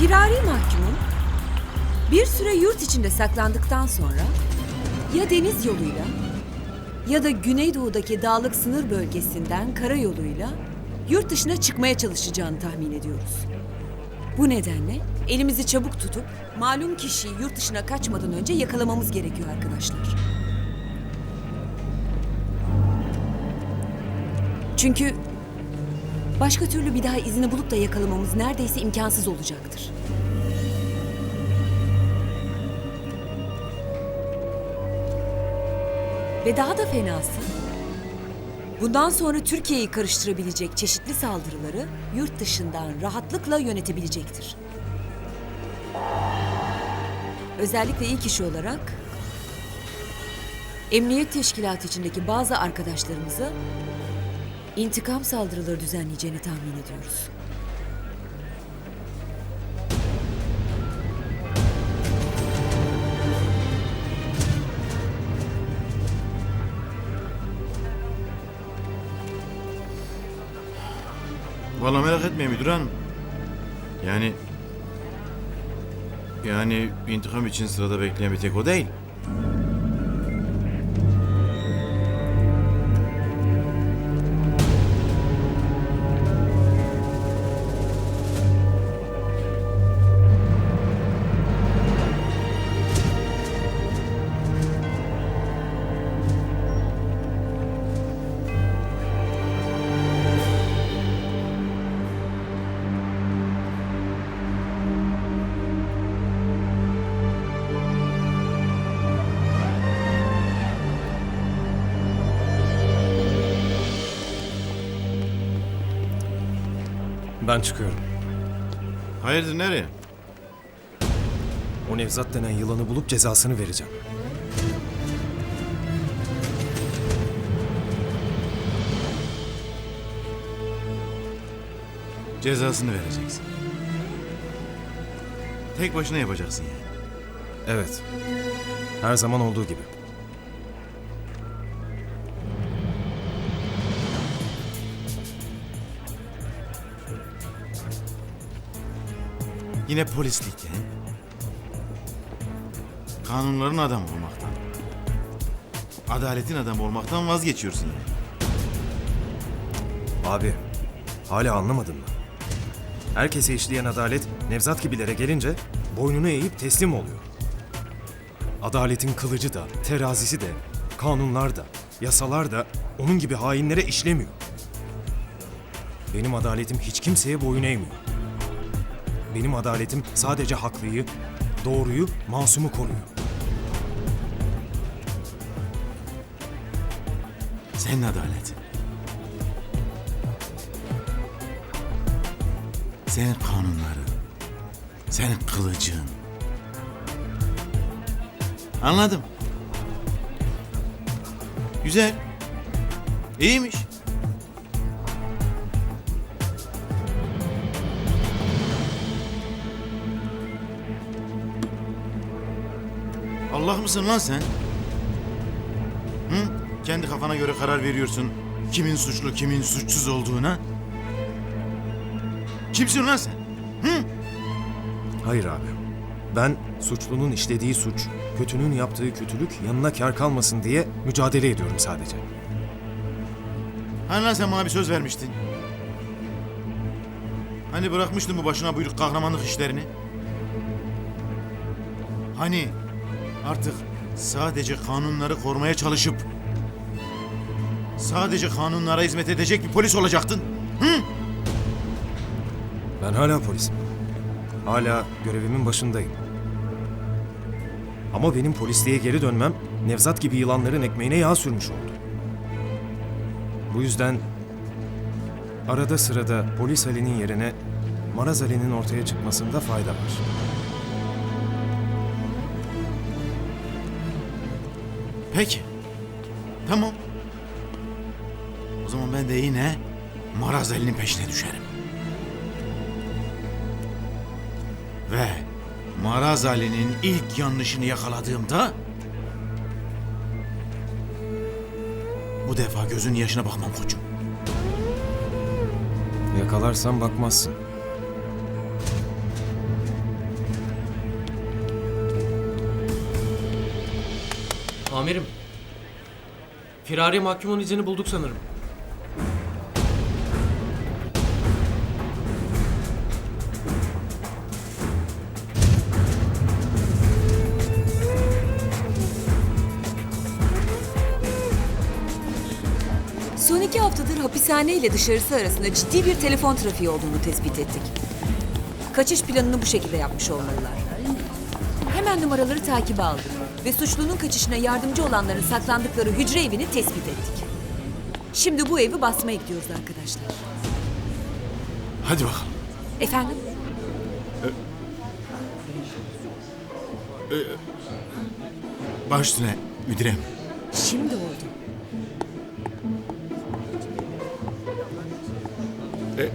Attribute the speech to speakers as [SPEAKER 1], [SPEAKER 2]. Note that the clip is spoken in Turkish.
[SPEAKER 1] Firari mahkumun bir süre yurt içinde saklandıktan sonra ya deniz yoluyla ya da Güneydoğu'daki dağlık sınır bölgesinden karayoluyla yurt dışına çıkmaya çalışacağını tahmin ediyoruz. Bu nedenle elimizi çabuk tutup malum kişiyi yurt dışına kaçmadan önce yakalamamız gerekiyor arkadaşlar. Çünkü başka türlü bir daha izini bulup da yakalamamız neredeyse imkansız olacaktır. Ve daha da fenası, bundan sonra Türkiye'yi karıştırabilecek çeşitli saldırıları yurt dışından rahatlıkla yönetebilecektir. Özellikle ilk iş olarak Emniyet Teşkilatı içindeki bazı arkadaşlarımıza intikam saldırıları düzenleyeceğini tahmin ediyoruz.
[SPEAKER 2] Vallahi merak etmeyin müdür hanım. Yani... Yani intikam için sırada bekleyen bir tek o değil.
[SPEAKER 3] Ben çıkıyorum.
[SPEAKER 2] Hayırdır nereye?
[SPEAKER 3] O Nevzat denen yılanı bulup cezasını vereceğim.
[SPEAKER 2] Cezasını vereceksin. Tek başına yapacaksın yani.
[SPEAKER 3] Evet. Her zaman olduğu gibi.
[SPEAKER 2] Yine polislikten. Kanunların adamı olmaktan. Adaletin adamı olmaktan vazgeçiyorsun yani.
[SPEAKER 3] Abi, hala anlamadın mı? Herkese işleyen adalet Nevzat gibilere gelince boynunu eğip teslim oluyor. Adaletin kılıcı da, terazisi de, kanunlar da, yasalar da onun gibi hainlere işlemiyor. Benim adaletim hiç kimseye boyun eğmiyor. Benim adaletim sadece haklıyı, doğruyu, masumu koruyor.
[SPEAKER 2] Senin adaletin. Senin kanunların. Senin kılıcın. Anladım. Güzel. İyiymiş. Allah mısın lan sen? Hı? Kendi kafana göre karar veriyorsun. Kimin suçlu, kimin suçsuz olduğuna. Kimsin lan sen?
[SPEAKER 3] Hayır abi. Ben suçlunun işlediği suç, kötünün yaptığı kötülük yanına kar kalmasın diye mücadele ediyorum sadece.
[SPEAKER 2] Hani lan sen bana bir söz vermiştin? Hani bırakmıştın bu başına buyruk kahramanlık işlerini? Hani artık sadece kanunları korumaya çalışıp sadece kanunlara hizmet edecek bir polis olacaktın?
[SPEAKER 3] Ben hala polisim. Hala görevimin başındayım. Ama benim polisliğe geri dönmem Nevzat gibi yılanların ekmeğine yağ sürmüş oldu. Bu yüzden arada sırada polis Ali'nin yerine Maraz Ali'nin ortaya çıkmasında fayda var.
[SPEAKER 2] Peki. Tamam. O zaman ben de yine Marazeli'nin peşine düşerim. Ve Marazali'nin ilk yanlışını yakaladığımda bu defa gözün yaşına bakmam koçum.
[SPEAKER 3] Yakalarsan bakmazsın.
[SPEAKER 4] Amirim. Firari mahkumun izini bulduk sanırım.
[SPEAKER 1] Son iki haftadır hapishane ile dışarısı arasında ciddi bir telefon trafiği olduğunu tespit ettik. Kaçış planını bu şekilde yapmış olmalılar. Hemen numaraları takibe aldık ve suçlunun kaçışına yardımcı olanların saklandıkları hücre evini tespit ettik. Şimdi bu evi basmaya gidiyoruz arkadaşlar.
[SPEAKER 2] Hadi bakalım.
[SPEAKER 1] Efendim?
[SPEAKER 2] Baş üstüne müdürem.
[SPEAKER 1] Şimdi oldu.
[SPEAKER 2] E,